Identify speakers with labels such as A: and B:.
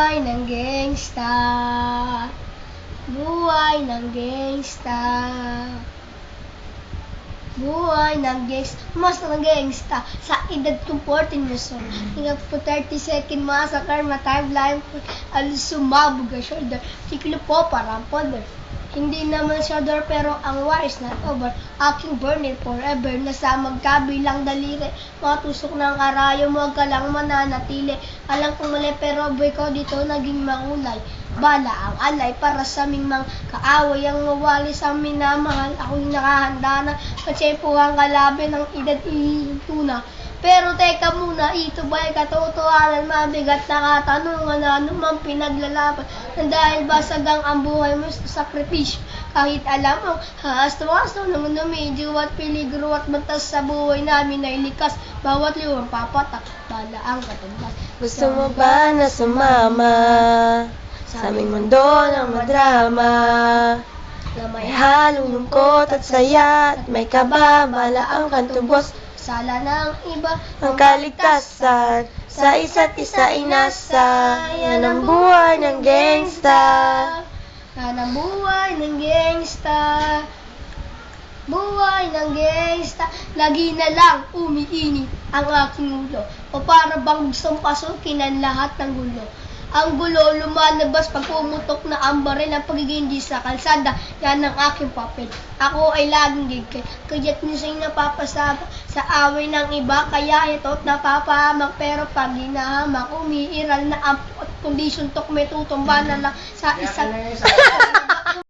A: Buhay ng gangsta. Buhay ng gangsta. Buhay ng gangsta. Mas ng gangsta. Sa edad kong 14 years old. Hinggang po 30 second massacre. Matime line po. Alusumabog ang shoulder. Siklo po parang poder. Hindi naman siya door pero ang war is not over. Aking burning forever. Nasa magkabilang daliri. Matusok ng karayo. Huwag ka lang mananatili. Alam kong mali pero boy ko dito naging makulay. Bala ang alay para sa aming mga kaaway ang mawali sa minamahal. Ako'y nakahanda na katsepuhang kalabi ng edad ihintuna. Pero teka muna, ito ba'y katotohanan mabigat na katanungan na anumang pinaglalaban na dahil basagang ang buhay mo sa sakripisyo. Kahit alam mo, haas-tuwas nang numidyo at piligro at batas sa buhay namin ay likas. Bawat liwang papatak, bala ang katumbas.
B: Gusto mo ba na sumama sa aming mundo ng madrama?
A: Na may
B: halong lungkot at saya at may kaba, malaang kantubos
A: sala ng iba.
B: ang kaligtasan sa isa't isa inasa. Yan ang buhay ng gangsta.
A: Yan ang buhay ng gangsta. Buhay ng gangsta. Lagi na lang umiinit ang aking ulo. O para bang gustong pasukin ang lahat ng gulo. Ang gulo lumalabas pag pumutok na ang baril ang pagiging sa kalsada. Yan ang aking papel. Ako ay laging gigkay. Kaya't minsan napapasama sa away ng iba. Kaya ito't napapahamak. Pero pag hinahamak, umiiral na ang at kondisyon tok may tutumba na lang sa isang